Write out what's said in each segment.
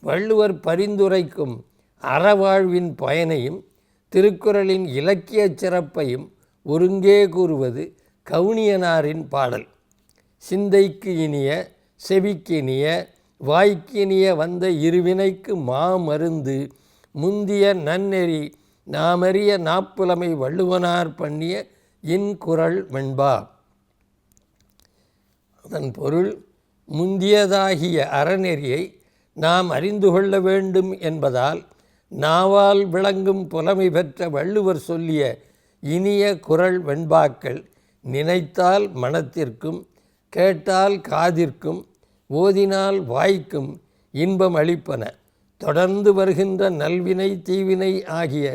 வள்ளுவர் பரிந்துரைக்கும் அறவாழ்வின் பயனையும் திருக்குறளின் இலக்கியச் சிறப்பையும் ஒருங்கே கூறுவது கவுனியனாரின் பாடல். சிந்தைக்கு இனிய செவிக்கு இனிய வாய்க்கு இனிய வந்த இருவினைக்கு மாமருந்து முந்திய நன்னெறி நாமறிய நாப்புலமை வள்ளுவனார் பண்ணிய இன்குறள் வெண்பா. அதன் பொருள் முந்தியதாகிய அறநெறியை நாம் அறிந்து கொள்ள வேண்டும் என்பதால் நாவால் விளங்கும் புலமை பெற்ற வள்ளுவர் சொல்லிய இனிய குரல் வெண்பாக்கள் நினைத்தால் மனத்திற்கும் கேட்டால் காதிற்கும் ஓதினால் வாய்க்கும் இன்பம் அளிப்பன. தொடர்ந்து வருகின்ற நல்வினை தீவினை ஆகிய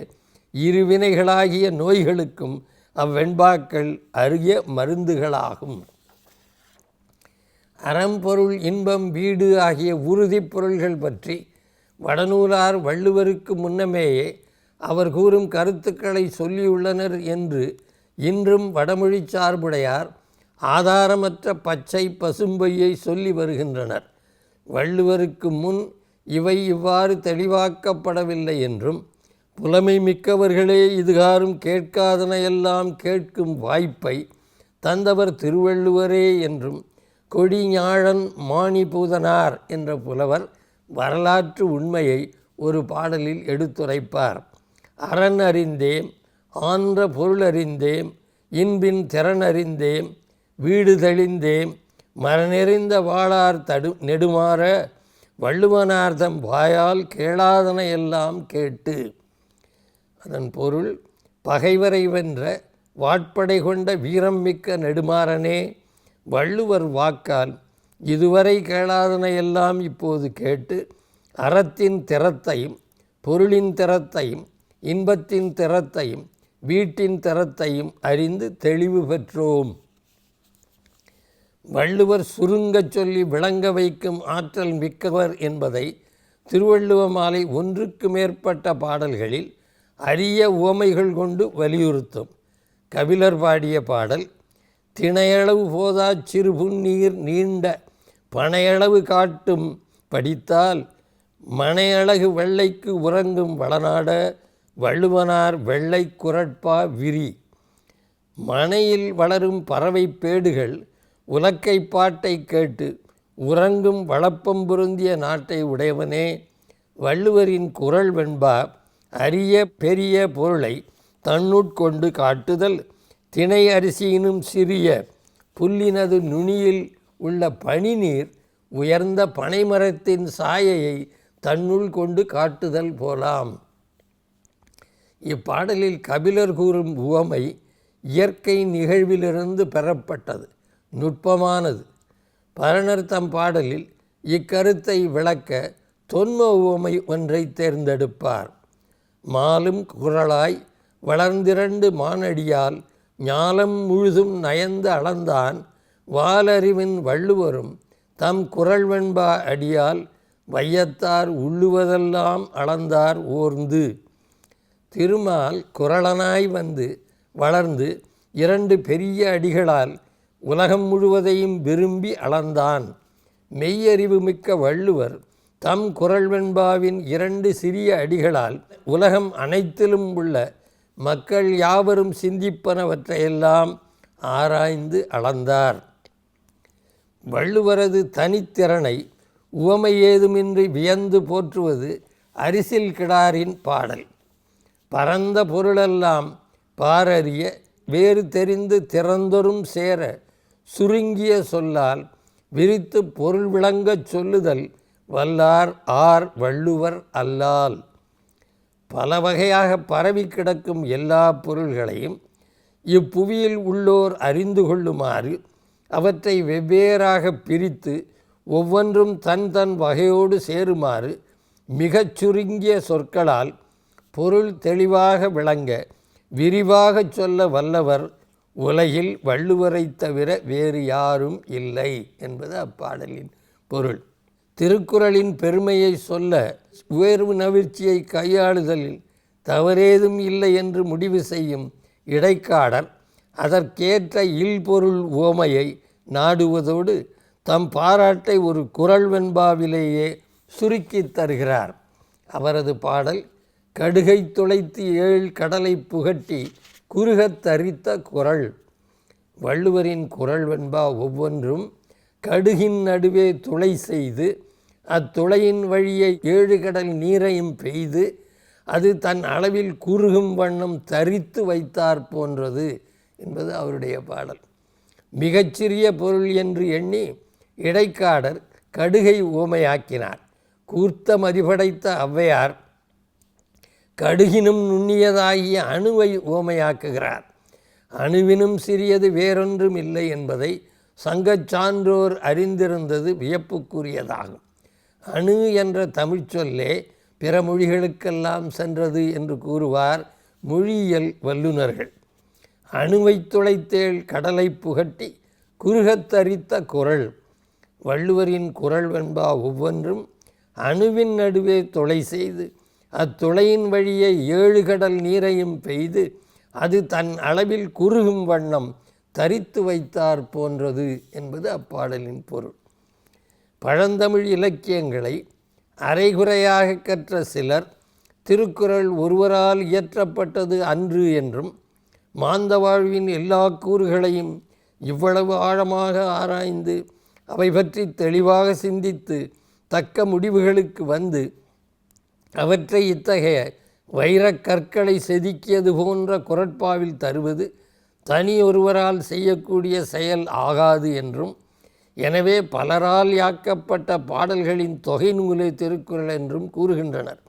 இருவினைகளாகிய நோய்களுக்கும் அவ்வெண்பாக்கள் அரிய மருந்துகளாகும். அறம்பொருள் இன்பம் வீடு ஆகிய உறுதிப் பொருள்கள் பற்றி வடநூலார் வள்ளுவருக்கு முன்னமேயே அவர் கூறும் கருத்துக்களை சொல்லியுள்ளனர் என்று இன்றும் வடமொழி சார்புடையார் ஆதாரமற்ற பச்சை பசும்பொய்யை சொல்லி வருகின்றனர். வள்ளுவருக்கு முன் இவை இவ்வாறு தெளிவாக்கப்படவில்லை என்றும் புலமை மிக்கவர்களே இதுகாரும் கேட்காதனையெல்லாம் கேட்கும் வாய்ப்பை தந்தவர் திருவள்ளுவரே என்றும் கொடிஞாழன் மாணிபூதனார் என்ற புலவர் வரலாற்று உண்மையை ஒரு பாடலில் எடுத்துரைப்பார். அரண் அறிந்தேம் ஆன்ற பொருள் அறிந்தேம் இன்பின் திறன் அறிந்தேம் வீடு தெளிந்தேம் மரநெறிந்த வாளார் தடு நெடுமாற வள்ளுவனார்தம் வாயால் கேளாதன எல்லாம் கேட்டு அதன் பொருள் பகைவரை வென்ற வாட்படை கொண்ட வீரம் மிக்க நெடுமாறனே வள்ளுவர் வாக்கால் இதுவரை கேளாதன எல்லாம் இப்போது கேட்டு அறத்தின் திறத்தையும் பொருளின் திறத்தையும் இன்பத்தின் திறத்தையும் வீட்டின் திறத்தையும் அறிந்து தெளிவு பெற்றோம். வள்ளுவர் சுருங்கச் சொல்லி விளங்க வைக்கும் ஆற்றல் மிக்கவர் என்பதை திருவள்ளுவ மாலை ஒன்றுக்கு மேற்பட்ட பாடல்களில் அரிய உவமைகள் கொண்டு வலியுறுத்தும். கபிலர் பாடிய பாடல் திணையளவு போதா சிறு புன்னீர் நீண்ட பனையளவு காட்டும் படித்தால் மனையழகு வெள்ளைக்கு உறங்கும் வளநாட வள்ளுவனார் வெள்ளை குரட்பா விரி. மனையில் வளரும் பறவை பேடுகள் உலக்கை பாட்டை கேட்டு உறங்கும் வளப்பம் பொருந்திய நாட்டை உடையவனே. வள்ளுவரின் குரல் வெண்பா அரிய பெரிய பொருளை தன்னுட்கொண்டு காட்டுதல் திணை அரிசியினும் சிறிய புல்லினது நுனியில் உள்ள பனிநீர் உயர்ந்த பனைமரத்தின் சாயையை தன்னுள் கொண்டு காட்டுதல் போலாம். இப்பாடலில் கபிலர் கூறும் உவமை இயற்கை நிகழ்விலிருந்து பெறப்பட்டது நுட்பமானது. பரணர் தம் பாடலில் இக்கருத்தை விளக்க தொன்ம உவமை ஒன்றை தேர்ந்தெடுப்பார். மாலும் குரலாய் வளர்ந்திரண்டு மானடியால் ஞாலம் முழுதும் நயந்து அளந்தான் வாலறிவின் வள்ளுவரும் தம் குரல் வெண்பா அடியால் வையத்தார் உள்ளுவதெல்லாம் அளந்தார் ஓர்ந்து. திருமால் குரலனாய் வந்து வளர்ந்து இரண்டு பெரிய அடிகளால் உலகம் முழுவதையும் விரும்பி அளந்தான். மெய்யறிவு மிக்க வள்ளுவர் தம் குரல் வெண்பாவின் இரண்டு சிறிய அடிகளால் உலகம் அனைத்திலும் உள்ள மக்கள் யாவரும் சிந்திப்பனவற்றையெல்லாம் ஆராய்ந்து அளந்தார். வள்ளுவரது தனித்திறனை உவமை ஏதுமின்றி வியந்து போற்றுவது அரிசில் கிடாரின் பாடல். பரந்த பொருளெல்லாம் பாரறிய வேறு தெரிந்து திறந்தொரும் சேர சுருங்கிய சொல்லால் விரித்து பொருள் விளங்கச் சொல்லுதல் வல்லார் ஆர் வள்ளுவர் அல்லால். பல வகையாக பரவி கிடக்கும் எல்லா பொருள்களையும் இப்புவியில் உள்ளோர் அறிந்து கொள்ளுமாறு அவற்றை வெவ்வேறாக பிரித்து ஒவ்வொன்றும் தன் தன் வகையோடு சேருமாறு மிகச் சுருங்கிய சொற்களால் பொருள் தெளிவாக விளங்க விரிவாகச் சொல்ல வல்லவர் உலகில் வள்ளுவரைத் தவிர வேறு யாரும் இல்லை என்பது அப்பாடலின் பொருள். திருக்குறளின் பெருமையை சொல்ல உயர்வு நவிழ்ச்சியை கையாளுதலில் தவறேதும் இல்லை என்று முடிவு செய்யும் இடைக்காடல் அதற்கேற்ற இல்பொருள் உவமையை நாடுவதோடு தம் பாராட்டை ஒரு குரல் வெண்பாவிலேயே சுருக்கித் தருகிறார். அவரது பாடல் கடுகை துளைத்து ஏழ் கடலை புகட்டி குறுகத் தரித்த குரல் வள்ளுவரின் குரல் வெண்பா ஒவ்வொன்றும் கடுகின் நடுவே துளை செய்து அத்துளையின் வழியை ஏழு கடல் நீரையும் பெய்து அது தன் அளவில் குறுகும் வண்ணம் தரித்து வைத்தார் போன்றது என்பது அவருடைய பாடல். மிகச்சிறிய பொருள் என்று எண்ணி இடைக்காடர் கடுகை ஓமையாக்கினார். கூர்த்த மதிபடைத்த ஔவையார் கடுகினும் நுண்ணியதாகிய அணுவை ஓமையாக்குகிறார். அணுவினும் சிறியது வேறொன்றும் இல்லை என்பதை சங்கச் சான்றோர் அறிந்திருந்தது வியப்புக்குரியதாகும். அணு என்ற தமிழ்ச்சொல்லே பிற மொழிகளுக்கெல்லாம் சென்றது என்று கூறுவார் மொழியியல் வல்லுநர்கள். அணுவை துளைத்தேள் கடலை புகட்டி குறுகத்தரித்த குரல். வள்ளுவரின் குரல் வெண்பா ஒவ்வொன்றும் அணுவின் நடுவே துளை செய்து அத்துளையின் வழியே ஏழு கடல் நீரையும் பெய்து அது தன் அளவில் குறுகும் வண்ணம் தரித்து வைத்தார் போன்றது என்பது அப்பாடலின் பொருள். பழந்தமிழ் இலக்கியங்களை அரைகுறையாக கற்ற சிலர் திருக்குறள் ஒருவரால் இயற்றப்பட்டது அன்று என்றும் மாந்த வாழ்வின் எல்லா கூறுகளையும் இவ்வளவு ஆழமாக ஆராய்ந்து அவை பற்றி தெளிவாக சிந்தித்து தக்க முடிவுகளுக்கு வந்து அவற்றை இத்தகைய வைரக் கற்களை செதுக்கியது போன்ற குரட்பாவில் தருவது தனி ஒருவரால் செய்யக்கூடிய செயல் ஆகாது என்றும் எனவே பலரால் யாக்கப்பட்ட பாடல்களின் தொகை நூலை திருக்குறள் என்றும் கூறுகின்றனர்.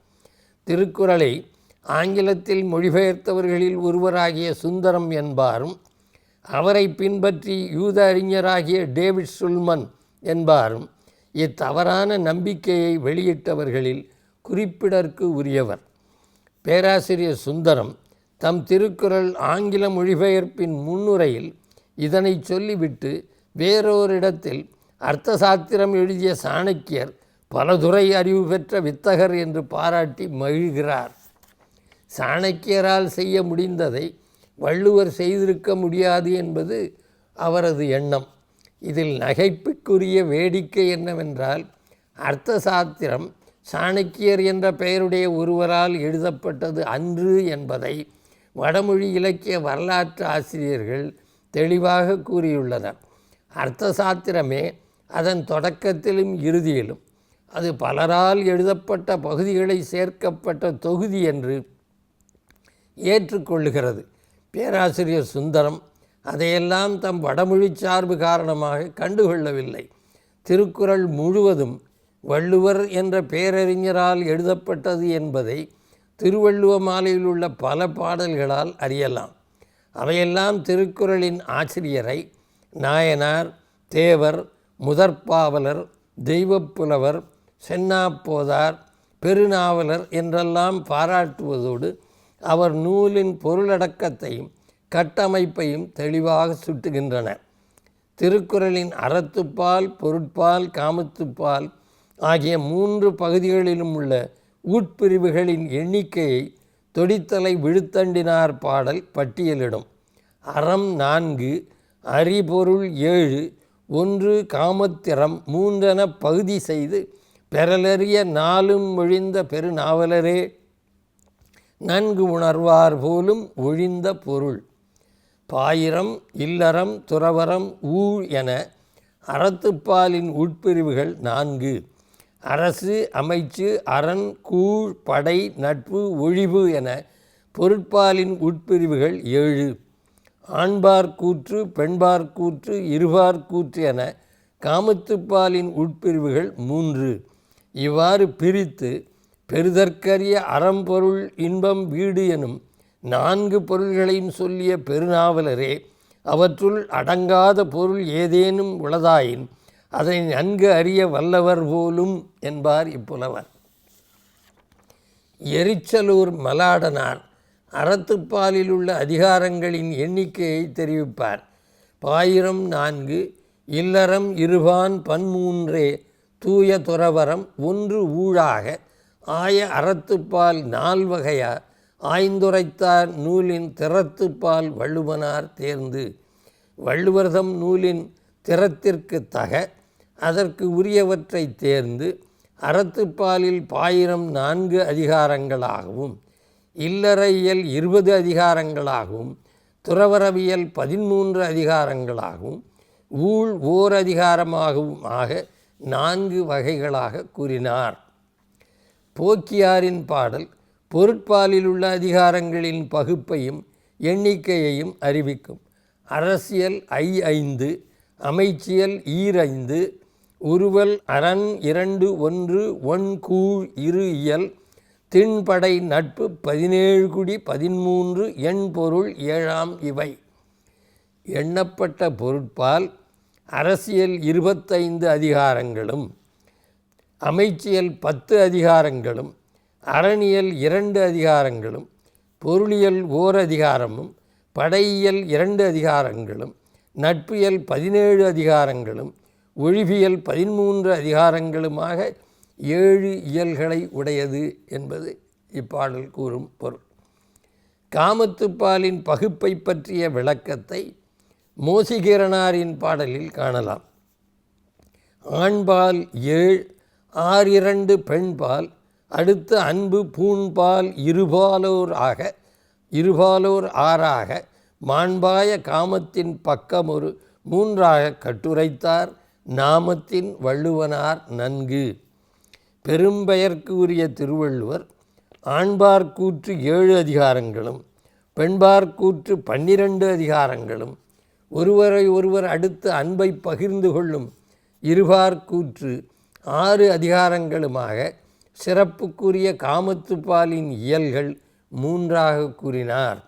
திருக்குறளை ஆங்கிலத்தில் மொழிபெயர்த்தவர்களில் ஒருவராகிய சுந்தரம் என்பாரும் அவரை பின்பற்றி யூத அறிஞராகிய டேவிட் சுல்மன் என்பாரும் இத்தவறான நம்பிக்கையை வெளியிட்டவர்களில் குறிப்பிடற்கு உரியவர். பேராசிரியர் சுந்தரம் தம் திருக்குறள் ஆங்கில மொழிபெயர்ப்பின் முன்னுரையில் இதனை சொல்லிவிட்டு வேறோரிடத்தில் அர்த்த சாத்திரம் எழுதிய சாணக்கியர் பலதுறை அறிவு பெற்ற வித்தகர் என்று பாராட்டி மகிழ்கிறார். சாணக்கியரால் செய்ய முடிந்ததை வள்ளுவர் செய்திருக்க முடியாது என்பது அவரது எண்ணம். இதில் நகைப்புக்குரிய வேடிக்கை என்னவென்றால் அர்த்த சாத்திரம் சாணக்கியர் என்ற பெயருடைய ஒருவரால் எழுதப்பட்டது அன்று என்பதை வடமொழி இலக்கிய வரலாற்று ஆசிரியர்கள் தெளிவாக கூறியுள்ளனர். அர்த்த சாத்திரமே அதன் தொடக்கத்திலும் இறுதியிலும். அது பலரால் எழுதப்பட்ட பகுதிகளை சேர்க்கப்பட்ட தொகுதி என்று ஏற்றுக்கொள்ளுகிறது. பேராசிரியர் சுந்தரம் அதையெல்லாம் தம் வடமொழி சார்பு காரணமாக கண்டுகொள்ளவில்லை. திருக்குறள் முழுவதும் வள்ளுவர் என்ற பேரறிஞரால் எழுதப்பட்டது என்பதை திருவள்ளுவ மாலையில் உள்ள பல பாடல்களால் அறியலாம். அவையெல்லாம் திருக்குறளின் ஆசிரியரை நாயனார் தேவர் முதற்பாவலர் தெய்வப்புலவர் சென்னாப்போதார் பெருநாவலர் என்றெல்லாம் பாராட்டுவதோடு அவர் நூலின் பொருளடக்கத்தையும் கட்டமைப்பையும் தெளிவாக சுட்டுகின்றன திருக்குறளின் அறத்துப்பால் பொருட்பால் காமத்துப்பால் ஆகிய மூன்று பகுதிகளிலும் உள்ள உட்பிரிவுகளின் எண்ணிக்கையை தொடித்தலை விழுத்தண்டினார் பாடல் பட்டியலிடும். அறம் நான்கு அறிபொருள் ஏழு ஒன்று காமத்திறம் மூன்றென பகுதி செய்து பெறலறிய நாளும் ஒழிந்த பெருநாவலரே நன்கு உணர்வார் போலும் ஒழிந்த பொருள். பாயிரம் இல்லறம் துறவரம் ஊழ் என அறத்துப்பாலின் உட்பிரிவுகள் நான்கு. அரசு அமைச்சு அரண் கூழ் படை நட்பு ஒழிவு என பொருட்பாலின் உட்பிரிவுகள் ஏழு. ஆண்பார் கூற்று பெண்பார் கூற்று இருபார் கூற்று என காமத்துப்பாலின் உட்பிரிவுகள் மூன்று. இவ்வாறு பிரித்து பெருதற்கரிய அறம்பொருள் இன்பம் வீடு எனும் நான்கு பொருள்களையும் சொல்லிய பெருநாவலரே அவற்றுள் அடங்காத பொருள் ஏதேனும் உளதாயின் அதை நன்கு அறிய வல்லவர் போலும் என்பார் இப்புலவர். எரிச்சலூர் மலாடனார் அறத்துப்பாலில் உள்ள அதிகாரங்களின் எண்ணிக்கையை தெரிவிப்பார். பாயிரம் நான்கு இல்லறம் இருபான் பன்மூன்றே தூய துறவரம் ஒன்று ஊழாக ஆய அறத்துப்பால் நால்வகையார் ஆய்ந்துரைத்தார் நூலின் திறத்துப்பால் வள்ளுவனார் தேர்ந்து வள்ளுவர்தம் நூலின் திறத்திற்கு தக அதற்கு உரியவற்றை தேர்ந்து அறத்துப்பாலில் பாயிரம் நான்கு அதிகாரங்களாகவும் இல்லறையியல் இருபது அதிகாரங்களாகவும் துறவரவியல் பதிமூன்று அதிகாரங்களாகவும் ஊழ் ஓர் அதிகாரமாகவும் ஆக நான்கு வகைகளாக கூறினார். போக்கியாரின் பாடல் பொருட்பாலில் உள்ள அதிகாரங்களின் பகுப்பையும் எண்ணிக்கையையும் அறிவிக்கும். அரசியல் ஐ ஐந்து அமைச்சியல் ஈரைந்து உருவல் அரண் இரண்டு ஒன்று ஒன் கூழ் இரு இயல். திண்படை நட்பு பதினேழு குடி பதிமூன்று எண் பொருள் ஏழாம் இவை. எண்ணப்பட்ட பொருட்பால் அரசியல் இருபத்தைந்து அதிகாரங்களும் அமைச்சியல் பத்து அதிகாரங்களும் அரணியல் இரண்டு அதிகாரங்களும் பொருளியல் ஓர் அதிகாரமும் படையியல் இரண்டு அதிகாரங்களும் நட்பியல் பதினேழு அதிகாரங்களும் ஒழிவியல் பதிமூன்று அதிகாரங்களுமாக ஏழு இயல்களை உடையது என்பது இப்பாடல் கூறும் பொருள். காமத்துப்பாலின் பகுப்பை பற்றிய விளக்கத்தை மோசிகிரனாரின் பாடலில் காணலாம். ஆண்பால் ஏழ் ஆறிரண்டு பெண்பால் அடுத்த அன்பு பூண்பால் இருபாலோர் ஆக இருபாலோர் ஆறாக மாண்பாய காமத்தின் பக்கமொரு மூன்றாக கட்டுரைத்தார். நாமத்தின் வள்ளுவனார் நன்கு. பெரும்பெயர்க்கு உரிய திருவள்ளுவர் ஆண்பார்க்கூற்று ஏழு அதிகாரங்களும் பெண்பார்க்கூற்று பன்னிரண்டு அதிகாரங்களும் ஒருவரை ஒருவர் அடுத்து அன்பை பகிர்ந்து கொள்ளும் இருபார்க்கூற்று ஆறு அதிகாரங்களுமாக சிறப்புக்குரிய காமத்துப்பாலின் இயல்கள் மூன்றாக கூறினார்.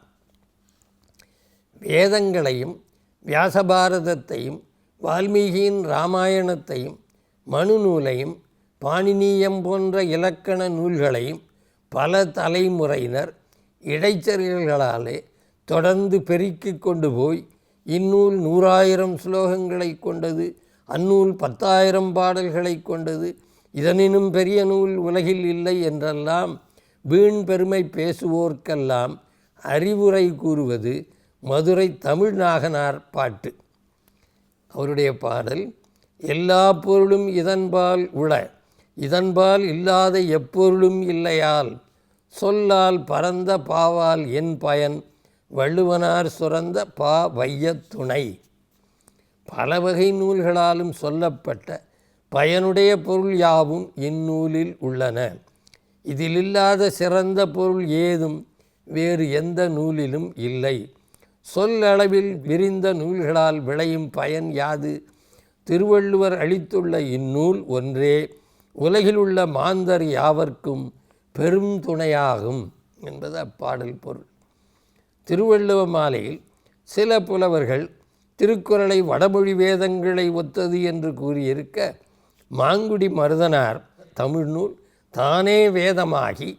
வேதங்களையும் வியாசபாரதத்தையும் வால்மீகியின் இராமாயணத்தையும் மனு நூலையும் பாணினீயம் போன்ற இலக்கண நூல்களையும் பல தலைமுறையினர் இடைச்செருகல்களாலே தொடர்ந்து பெருக்கி கொண்டு போய் இந்நூல் நூறாயிரம் ஸ்லோகங்களை கொண்டது அந்நூல் பத்தாயிரம் பாடல்களை கொண்டது இதனினும் பெரிய நூல் உலகில் இல்லை என்றெல்லாம் வீண் பெருமை பேசுவோர்க்கெல்லாம் அறிவுரை கூறுவது மதுரை தமிழ் நாகனார் பாட்டு. அவருடைய பாடல் எல்லா பொருளும் இதன்பால் உள இதன்பால் இல்லாத எப்பொருளும் இல்லையால் சொல்லால் பரந்த பாவால் என் பயன் வள்ளுவனார் சுரந்த பா வையத் துணை பல வகை நூல்களாலும் சொல்லப்பட்ட பயனுடைய பொருள் யாவும் இந்நூலில் உள்ளன. இதில் இல்லாத சிறந்த பொருள் ஏதும் வேறு எந்த நூலிலும் இல்லை. சொல்லளவில் விரிந்த நூல்களால் விளையும் பயன் யாது? திருவள்ளுவர் அளித்துள்ள இந்நூல் ஒன்றே உலகில் உள்ள மாந்தர் யாவர்க்கும் பெரும் துணையாகும் என்பது அப்பாடல் பொருள். திருவள்ளுவ மாலையில் சில புலவர்கள் திருக்குறளை வடமொழி வேதங்களை ஒத்தது என்று கூறியிருக்க மாங்குடி மருதனார் தமிழ்நூல் தானே வேதமாகி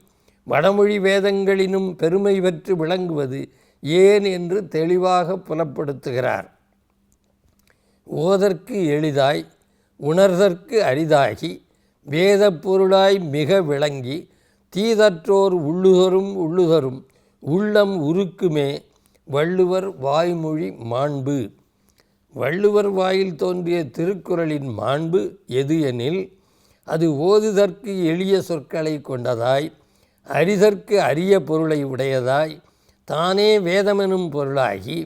வடமொழி வேதங்களினும் பெருமை பெற்று விளங்குவது ஏன் என்று தெளிவாக புலப்படுத்துகிறார். ஓதற்கு எளிதாய் உணர்தற்கு அரிதாகி வேத பொருளாய் மிக விளங்கி தீதற்றோர் உள்ளுதரும் உள்ளுதரும் உள்ளம் உருக்குமே வள்ளுவர் வாய்மொழி மாண்பு. வள்ளுவர் வாயில் தோன்றிய திருக்குறளின் மாண்பு எது எனில் அது ஓதுதற்கு எளிய சொற்களை கொண்டதாய் அரிதற்கு அரிய பொருளை உடையதாய் தானே வேதமெனும் பொருளாகி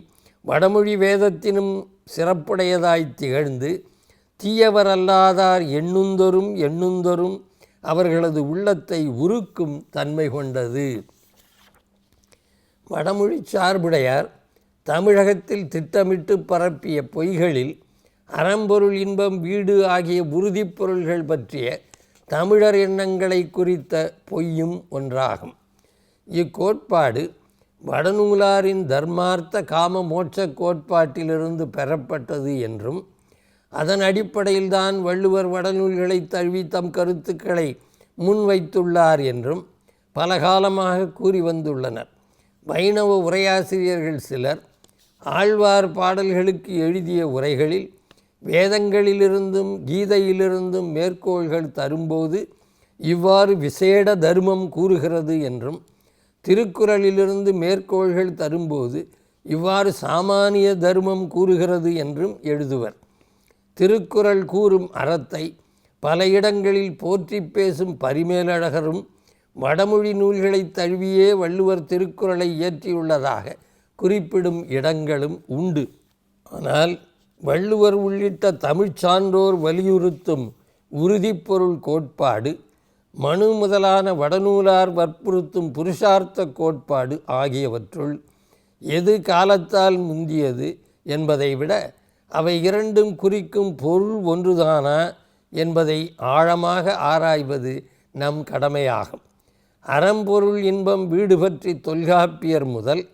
வடமொழி வேதத்தினும் சிறப்புடையதாய் திகழ்ந்து தீயவரல்லாதார் எண்ணுந்தொரும் எண்ணுந்தொரும் அவர்களது உள்ளத்தை உருக்கும் தன்மை கொண்டது. வடமொழி சார்புடையார் தமிழகத்தில் திட்டமிட்டு பரப்பிய பொய்களில் அறம்பொருள் இன்பம் வீடு ஆகிய உறுதிப் பொருள்கள் பற்றிய தமிழர் எண்ணங்களை குறித்த பொய்யும் ஒன்றாகும். இக்கோட்பாடு வடநூலாரின் தர்மார்த்த காம மோட்ச கோட்பாட்டிலிருந்து பெறப்பட்டது என்றும் அதன் அடிப்படையில்தான் வள்ளுவர் வடநூல்களை தழுவி தம் கருத்துக்களை முன்வைத்துள்ளார் என்றும் பல காலமாக கூறி வந்துள்ளனர். வைணவ உரையாசிரியர்கள் சிலர் ஆழ்வார் பாடல்களுக்கு எழுதிய உரைகளில் வேதங்களிலிருந்தும் கீதையிலிருந்தும் மேற்கோள்கள் தரும்போது இவ்வாறு விசேட தர்மம் கூறுகிறது என்றும் திருக்குறளிலிருந்து மேற்கோள்கள் தரும்போது இவ்வாறு சாமானிய தர்மம் கூறுகிறது என்றும் எழுதுவர். திருக்குறள் கூறும் அறத்தை பல இடங்களில் போற்றி பேசும் பரிமேலழகரும் வடமொழி நூல்களை தழுவியே வள்ளுவர் திருக்குறளை இயற்றியுள்ளதாக குறிப்பிடும் இடங்களும் உண்டு. ஆனால் வள்ளுவர் உள்ளிட்ட தமிழ்ச் சான்றோர் வலியுறுத்தும் உறுதிப்பொருள் கோட்பாடு மனு முதலான வடநூலார் வற்புறுத்தும் புருஷார்த்த கோட்பாடு ஆகியவற்றுள் எது காலத்தால் முந்தியது என்பதை விட அவை இரண்டும் குறிக்கும் பொருள் ஒன்றுதானா என்பதை ஆழமாக ஆராய்வது நம் கடமையாகும். அறம்பொருள் இன்பம் வீடு பற்றி தொல்காப்பியர் முதல்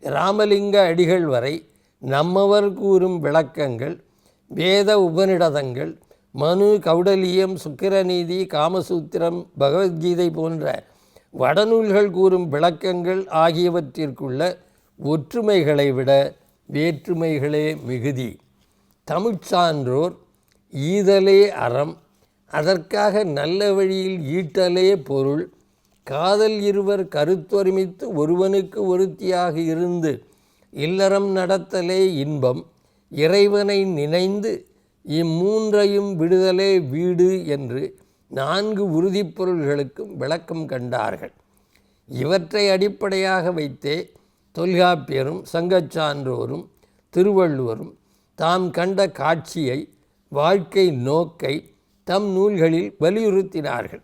ராமலிங்க அடிகள் வரை நம்மவர் கூறும் விளக்கங்கள் வேத உபநிடதங்கள் மனு கௌடலியம் சுக்கிரநீதி காமசூத்திரம் பகவத்கீதை போன்ற வடநூல்கள் கூறும் விளக்கங்கள் ஆகியவற்றிற்குள்ள ஒற்றுமைகளை விட வேற்றுமைகளே மிகுதி. தமிழ்ச்சான்றோர் ஈதலே அறம் அதற்காக நல்ல வழியில் ஈட்டலே பொருள் காதல் இருவர் கருத்தொருமித்து ஒருவனுக்கு ஒருத்தியாக இருந்து இல்லறம் நடத்தலே இன்பம் இறைவனை நினைந்து இம்மூன்றையும் விடுதலே வீடு என்று நான்கு உறுதிப்பொருள்களுக்கும் விளக்கம் கண்டார்கள். இவற்றை அடிப்படையாக வைத்தே தொல்காப்பியரும் சங்கச்சான்றோரும் திருவள்ளுவரும் தாம் கண்ட காட்சியை வாழ்க்கை நோக்கை தம் நூல்களில் வலியுறுத்தினார்கள்.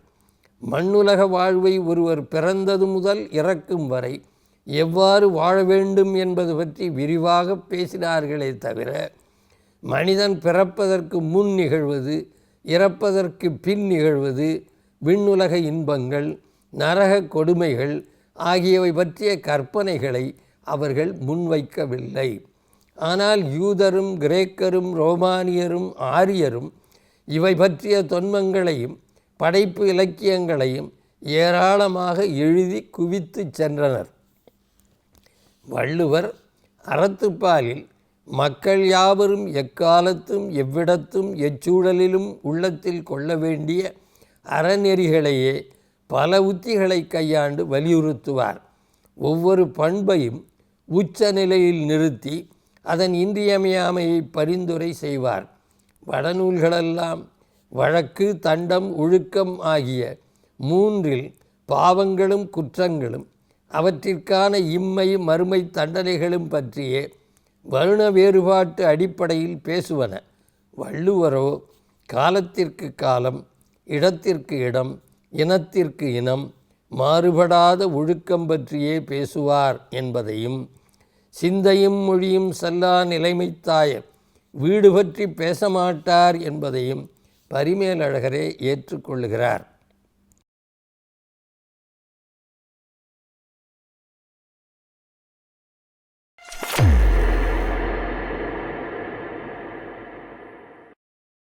மண்ணுலக வாழ்வை ஒருவர் பிறந்தது முதல் இறக்கும் வரை எவ்வாறு வாழ வேண்டும் என்பது பற்றி விரிவாக பேசினார்களே தவிர மனிதன் பிறப்பதற்கு முன் நிகழ்வது இறப்பதற்கு பின் நிகழ்வது விண்ணுலக இன்பங்கள் நரக கொடுமைகள் ஆகியவை பற்றிய கற்பனைகளை அவர்கள் முன்வைக்கவில்லை. ஆனால் யூதரும் கிரேக்கரும் ரோமானியரும் ஆரியரும் இவை பற்றிய தொன்மங்களையும் படைப்பு இலக்கியங்களையும் ஏராளமாக எழுதி குவித்து சென்றனர். வள்ளுவர் அறத்துப்பாலில் மக்கள் யாவரும் எக்காலத்தும் எவ்விடத்தும் எச்சூழலிலும் உள்ளத்தில் கொள்ள வேண்டிய அறநெறிகளையே பல உத்திகளை கையாண்டு வலியுறுத்துவார். ஒவ்வொரு பண்பையும் உச்ச நிலையில் நிறுத்தி அதன் இன்றியமையாமையை பரிந்துரை செய்வார். வடநூல்களெல்லாம் வழக்கு தண்டம் ஒழுக்கம் ஆகிய மூன்றில் பாவங்களும் குற்றங்களும் அவற்றிற்கான இம்மை மறுமை தண்டனைகளும் பற்றியே வருண வேறுபாட்டு அடிப்படையில் பேசுவன. வள்ளுவரோ காலத்திற்கு காலம் இடத்திற்கு இடம் இனத்திற்கு இனம் மாறுபடாத ஒழுக்கம் பற்றியே பேசுவார் என்பதையும் சிந்தையும் மொழியும் செல்லா நிலைமைத்தாய வீடு பற்றி பேச மாட்டார் என்பதையும் பரிமேலழகரே ஏற்றுக்கொள்கிறார்